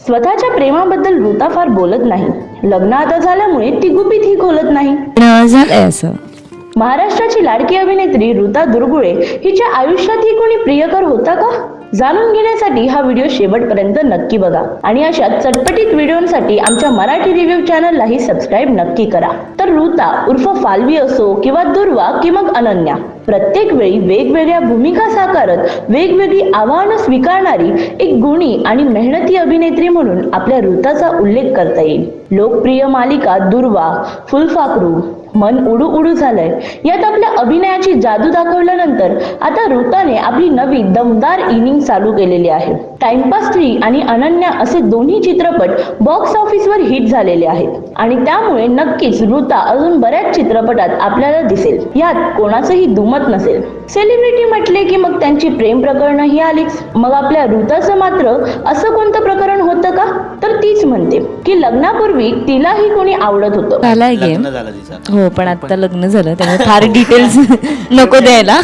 स्वतःच्या प्रेमाबद्दल ऋता फार बोलत नाही. लग्न आता झाल्यामुळे ती गुपित ही खोलत नाही. झालंय असं. महाराष्ट्राची लाडकी अभिनेत्री ऋता दुर्गुळे हिच्या आयुष्यातही कोणी प्रियकर होता का? जाणून घेण्यासाठी हा व्हिडिओ शेवटपर्यंत नक्की बघा. आणि अशा चटपटीत व्हिडिओसाठी आमच्या मराठी रिव्ह्यू चॅनललाही सबस्क्राईब नक्की करा. तर ऋता उर्फ फाल्वी असो किंवा दुर्वा कि मग अनन्या प्रत्येक वेळी वेगवेगळ्या भूमिका साकारत वेगवेगळी आव्हानं स्वीकारणारी एक गुणी आणि मेहनती अभिनेत्री म्हणून आपल्या ऋताचा उल्लेख करता येईल. लोकप्रिय मालिका दुर्वा फुलफाकरू मन उडू उडू झालंय. यात आपल्या अभिनयाची जादू दाखवल्यानंतर आता ऋताने आपली नवी दमदार इनिंग चालू केलेली आहे. टाइमपास थ्री आणि अनन्या असे दोन्ही चित्रपट बॉक्स ऑफिसवर हिट झालेले आहेत. आणि त्यामुळे नक्कीच ऋता अजून बऱ्याच चित्रपटात आपल्याला दिसेल. यात कोणाचंही दुमत नसेल. सेलिब्रिटी म्हटले की मग त्यांची प्रेम प्रकरण ही आलीच. मग आपल्या ऋताचं मात्र असं कोणतं प्रकरण म्हणते की लग्नापूर्वी तिलाही कोणी आवडत होतं. झालाय गेम लग्न झालं तिचं. हो पण आता लग्न झालं त्यामुळे फार डिटेल्स नको द्यायला.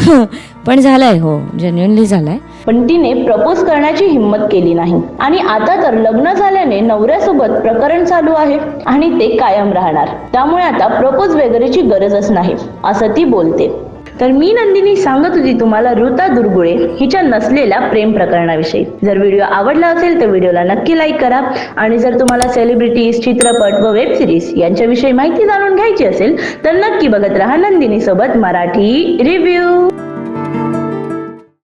पण झालाय हो जेन्युअनली झालाय. पण तिने प्रपोज करण्याची हिंमत केली नाही. आणि आता तर लग्न झाल्याने नवऱ्यासोबत प्रकरण चालू आहे आणि ते कायम राहणार. त्यामुळे आता प्रपोज वगैरेची गरजच नाही असं ती बोलते. तर मी नंदिनी सांगत होती तुम्हाला ऋता दुर्गुळे हिच्या नसलेल्या प्रेम प्रकरणाविषयी. जर व्हिडिओ आवडला असेल तर व्हिडिओला नक्की लाईक करा. आणि जर तुम्हाला सेलिब्रिटीज चित्रपट व वेब सिरीज यांच्याविषयी माहिती जाणून घ्यायची असेल तर नक्की बघत राहा नंदिनी सोबत मराठी रिव्ह्यू